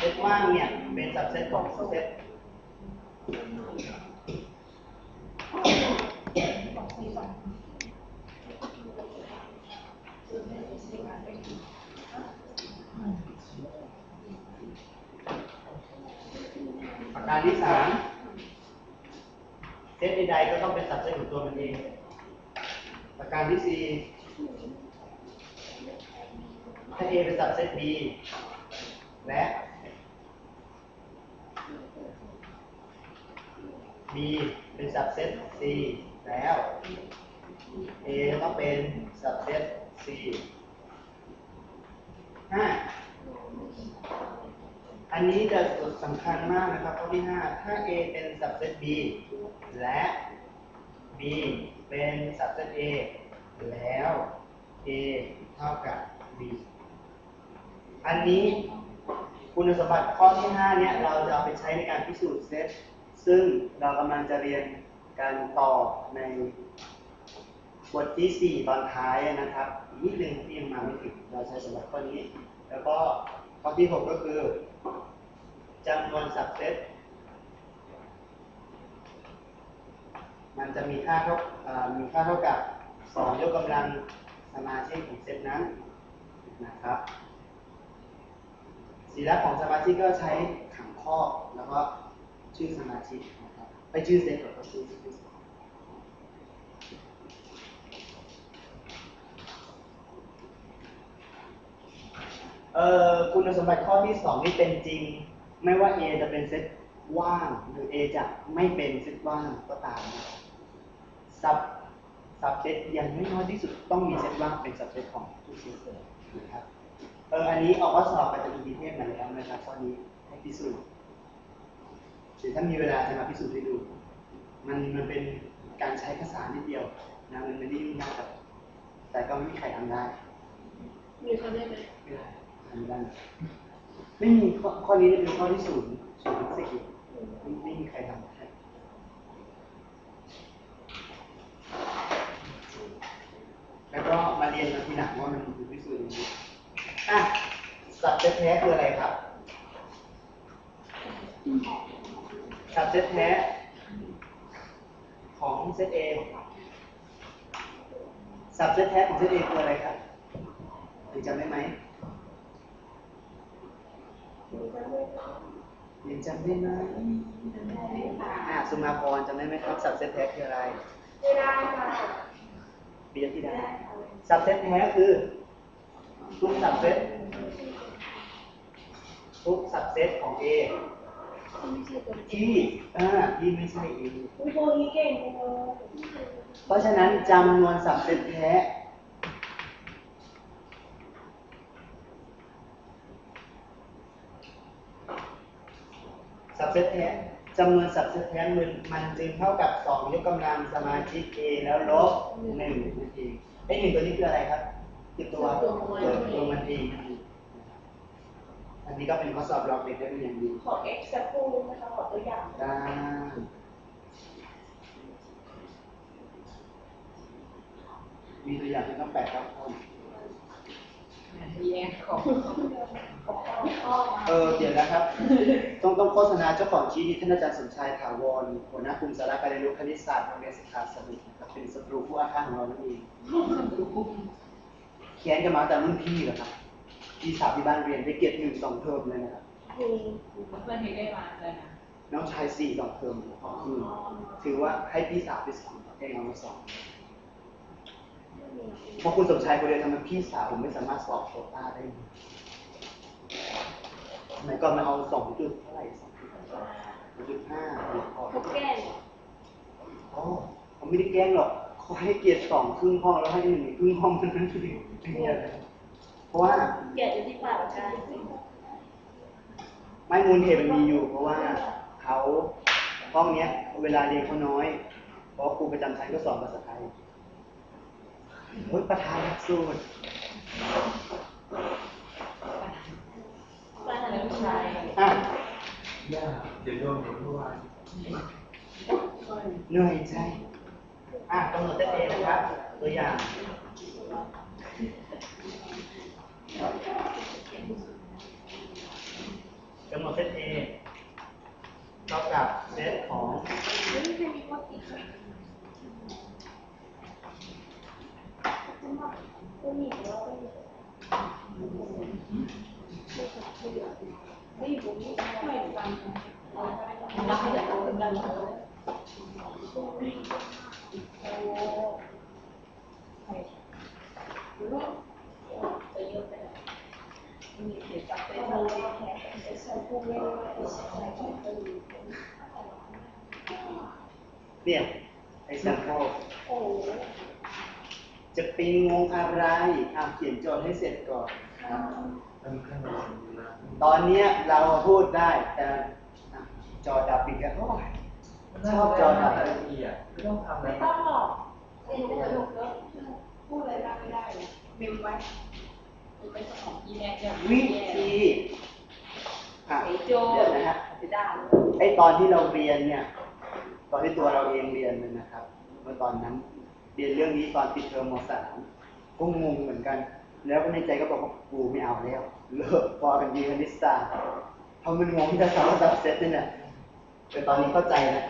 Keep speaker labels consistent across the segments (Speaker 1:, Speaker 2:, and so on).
Speaker 1: เซตว่างเนี่ยเป็นสับเซตของเซตประการที่สามเซตใดๆก็ต้องเป็นสับเซตของตัวมันเอง ประการที่สี่ถ้า A เป็นสับเซต B และ B เป็นสับเซต C แล้ว A ต้องเป็นสับเซต C ห้าอันนี้จะสำคัญมากนะครับข้อที่ 5 ถ้า A เป็นสับเซต B และ B เป็นสับเซต A แล้ว A เท่ากับ B อันนี้คุณสมบัติข้อที่ 5 เนี่ย เราจะเอาไปใช้ในการพิสูจน์เซต ซึ่งเรากำลังจะเรียนการต่อในบทที่ 4 ตอนท้ายนะครับอีกนิดนึงที่ยังมาไม่ถึงเราใช้สำหรับข้อนี้ แล้วก็ข้อที่ 6 ก็คือจำนวนสับเซตมันจะมีค่าเท่ามีค่าเท่ากับ 2 ยกกำลังสมาชิกของเซตนั้นนะครับสีลักของสมาชิกก็ใช้ขังข้อแล้วก็ ชื่อสมาชิกนะครับไปชื่อเซตก็ชื่อชื่อเอ่อคุณสมบัติข้อที่สองนี่เป็นจริง ไม่ว่า A จะเป็นเซตว่าง หรือ A จะไม่เป็นเซตว่างก็ตามสับซับซับเซตอย่างน้อยที่สุดต้องมีเซตว่างเป็นซับเซตของทุกเซตเลยนะครับเอออันนี้ออกข้อสอบอาจจะมีดีเทลมาแล้วนะครับข้อนี้ให้พิสูจน์ เดี๋ยวถ้ามีเวลาจะมาพิสูจน์ให้ดู มันมันเป็นการใช้ภาษานิดเดียวนะมันไม่ได้ยุ่งยากครับแต่ก็ไม่มีใครทำได้
Speaker 2: มีเขาได้ไหม
Speaker 1: ไม่ได้ทำไม่ได้ ไม่มีข้อข้อนี้เป็นข้อที่ศูนย์ศูนย์สิบไม่ไม่มีใครทำได้แล้วก็มาเรียนกันทีหลังว่ามันคือพิสูจน์ยังไงอะสับเซตแท้คืออะไรครับ สับเซตแท้ของเซตเอสับเซตแท้ของเซตเอคืออะไรครับหรือจำได้ไหมยังจำได้ไหมอะสุมาพรจำได้ไหมครับสับเซตแท้คืออะไร
Speaker 2: ไม่ได้ค่ะ
Speaker 1: ปีที่ได้สับเซตแท้คือทุกสับเซตทุกสับเซตของ A
Speaker 2: ไม่ใช่ตัวจริง
Speaker 1: ที่อ่าที่ไม่ใช่ A
Speaker 2: อุ้ยพวกนี้เก่งจังเลย
Speaker 1: เพราะฉะนั้นจำนวนสับเซตแท้ สับเซตแท้จำนวนสับเซตแท้มันมันจึงเท่ากับ2ยกกำลังสมาชิก A แล้วลบ1นั่นเองไอ้หนึ่งตัวนี้คืออะไรครับคือตัวตัวตัวมันเองนั่นเองนะครับ อันนี้ก็เป็นข้อสอบลอกเด็กได้เป็นอย่างดี
Speaker 2: ขอ X สักครู่นะคะขอตัวอย่าง
Speaker 1: ได้มีตัวอย่างที่ต้องแปดครับข้อ
Speaker 3: แย่งของ
Speaker 2: ข้อ
Speaker 1: เออเดี๋ยวนะครับ ต้องต้องโฆษณาเจ้าของชี้นี้ท่านอาจารย์สมชายถาวรหัวหน้ากลุ่มสาระการเรียนรู้คณิตศาสตร์โรงเรียนศึกษาสมุทรนะครับเป็นศัตรูผู้อาฆาตของเรานั่นเองแค้นกันมาแต่รุ่นพี่เหรอครับ พี่สาวที่บ้านเรียนได้เกียรติหนึ่งสองเทอมเลยนะครับ
Speaker 2: ครู
Speaker 3: เพื่อนที่ได้มาเลยนะ
Speaker 1: น้องชายสี่สองเทอมของคืนถือว่าให้พี่สาวไปสอนเองเอามาสอนเพราะคุณสมชายคนเดียวทำให้พี่สาวผมไม่สามารถสอบโควต้าได้เลยสมัยก่อนมันเอาสองจุดเท่าไหร่สองจุดจุดห้าพอ
Speaker 2: เขาแกล้ง
Speaker 1: อ๋อเขาไม่ได้แกล้งหรอกเขาให้เกียรติสองครึ่งห้องแล้วให้หนึ่งครึ่งห้องเท่านั้นคือเกียรติ เพราะว่า
Speaker 2: แกะอยู่ที่ปากกัน
Speaker 1: ไม่มูลเหตุมันมีอยู่ เพราะว่าเขาห้องเนี้ย เวลาเรียนเขาน้อย เพราะครูประจำชั้นก็สอนภาษาไทยโอ้ยประธานหลักสูตร
Speaker 2: บ้านอะไร
Speaker 3: แล้ว
Speaker 2: ผู้
Speaker 3: ผู้
Speaker 2: ชา
Speaker 3: ชายย
Speaker 1: อะ
Speaker 4: ย่าเดี๋ยวโยมเห็นเมื่อวาน
Speaker 1: เหนื่อยใจอะกำหนดเต้นเองนะครับ ตัวอย่าง ทั้งหมดเซต A เท่ากับเซตของ
Speaker 2: ก็มีแล้วก็มีไม่อยู่ตรงนี้ไม่ฟังเราให้เดี๋ยวเราเป็นกันเลยโอ้จะเยอะไปไหนมีเกี่ยวกับเป็นอะไรแค่เป็นสายพูดไม่ได้ เป็นสายพูดเป็น
Speaker 1: เนี่ยไอ้ sample
Speaker 2: โอ้
Speaker 1: จะปีนงงอะไรอ่าเขียนโจทย์ให้เสร็จก่อนครับ
Speaker 4: ทำขนมนะ
Speaker 1: ตอนเนี้ยเราพูดได้แต่อะจอดับอีกแล้วโอ้ยชอบจอดับ
Speaker 4: ละเอียดไม่ต้องทำอะไร
Speaker 2: ไม่ต้องหรอกเองสนุกแล้วพูดอะไรบ้างไม่ได้เลยเมมไว้
Speaker 3: มันเป็นของอีแม็กจะ
Speaker 1: วิธีอะ
Speaker 3: ไอ โจ
Speaker 1: เดี๋ยวนะฮะ
Speaker 2: จะได้
Speaker 1: ไอตอนที่เราเรียนเนี่ย ตอนที่ตัวเราเองเรียนเลยนะครับเมื่อตอนนั้นเรียนเรื่องนี้ตอนปิดเทอมมสามก็งงเหมือนกัน แล้วก็ในใจก็บอกว่ากูไม่เอาแล้วเลิกพอกันดีคณิตศาสตร์เพราะมันงงที่จะสอนสับเซตเนี่ยแต่ตอนนี้เข้าใจแล้ว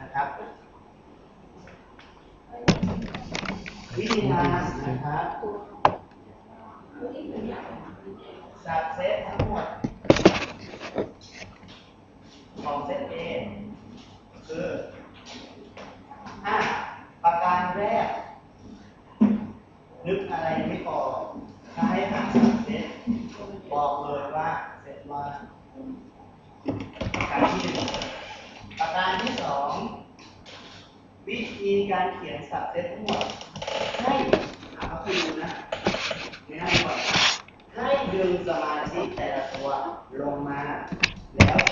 Speaker 1: นะครับวิธีทำนะครับสับเซตทั้งหมด ของเซต A คืออะประการแรก นึกอะไรไม่ออกถ้าให้หาสับเซตบอกเลยว่าเซตว่าประการที่หนึ่งประการที่สองวิธีการเขียนสับเซตทั้งหมดให้หาเขาไปดูนะไม่น่าก่อนให้ดึงสมาธิแต่ละตัวลงมา แล้ว